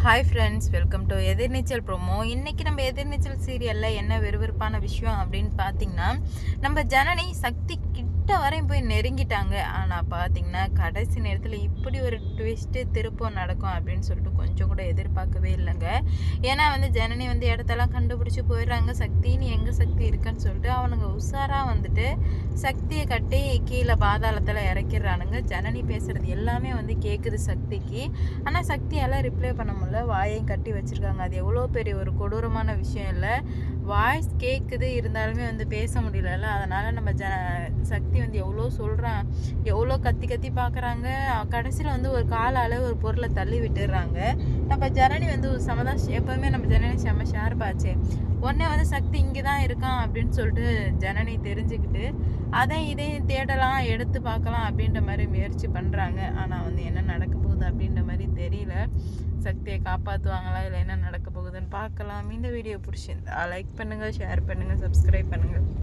Hi friends welcome to Ethirneechal promo இன்றைக்கி நம்ம எதிர்நீச்சல் சீரியலில் என்ன விறுவிறுப்பான விஷயம் அப்படின்னு பார்த்தீங்கன்னா நம்ம ஜனனி சக்தி கிட்ட வரையும் போய் நெருங்கிட்டாங்க. ஆனால் பார்த்தீங்கன்னா கடைசி நேரத்தில் இப்படி ஒரு ட்விஸ்ட்டு திருப்பம் நடக்கும் அப்படின்னு சொல்லிட்டு கொஞ்சம் கூட எதிர்பார்க்கவே இல்லைங்க. ஏன்னா வந்து ஜனனி வந்து இடத்தெல்லாம் கண்டுபிடிச்சி போயிடுறாங்க. சக்தின்னு எங்கே சக்தி இருக்குன்னு சொல்லிட்டு அவனுங்க உஷாராக வந்துட்டு சக்தியை கட்டி கீழே பாதாளத்தில் இறக்கிடுறானுங்க. ஜனனி பேசுகிறது எல்லாமே வந்து கேட்குது சக்திக்கு. ஆனால் சக்தியால் ரிப்ளை பண்ண முடியல. வாயையும் கட்டி வச்சுருக்காங்க. அது எவ்வளோ பெரிய ஒரு கொடூரமான விஷயம் இல்லை. வாய்ஸ் கேட்குது இருந்தாலுமே வந்து பேச முடியலல்ல. அதனால் நம்ம ஜ சக்தி வந்து எவ்வளோ சொல்கிறான் எவ்வளோ கத்தி கத்தி பார்க்குறாங்க கடைசியில் வந்து ஒரு காலால் ஒரு பொருளை தள்ளி விட்டுடுறாங்க நம்ம ஜனனி வந்து ஒரு சமதா எப்போவுமே நம்ம ஜனனி செம்ம ஷார்ப்பாச்சே உடனே வந்து சக்தி இங்கே தான் இருக்கான் அப்படின்னு சொல்லிட்டு ஜனனி தெரிஞ்சுக்கிட்டு அதை இதையும் தேடலாம் எடுத்து பார்க்கலாம் அப்படின்ற மாதிரி முயற்சி பண்ணுறாங்க ஆனால் வந்து என்ன நடக்க போகுது அப்படின்ற மாதிரி தெரியல. சக்தியை காப்பாற்றுவாங்களா இல்லை என்ன நடக்க போகுதுன்னு பார்க்கலாம். இந்த வீடியோ பிடிச்சிருந்தா லைக் பண்ணுங்கள் ஷேர் பண்ணுங்கள் சப்ஸ்கிரைப் பண்ணுங்கள்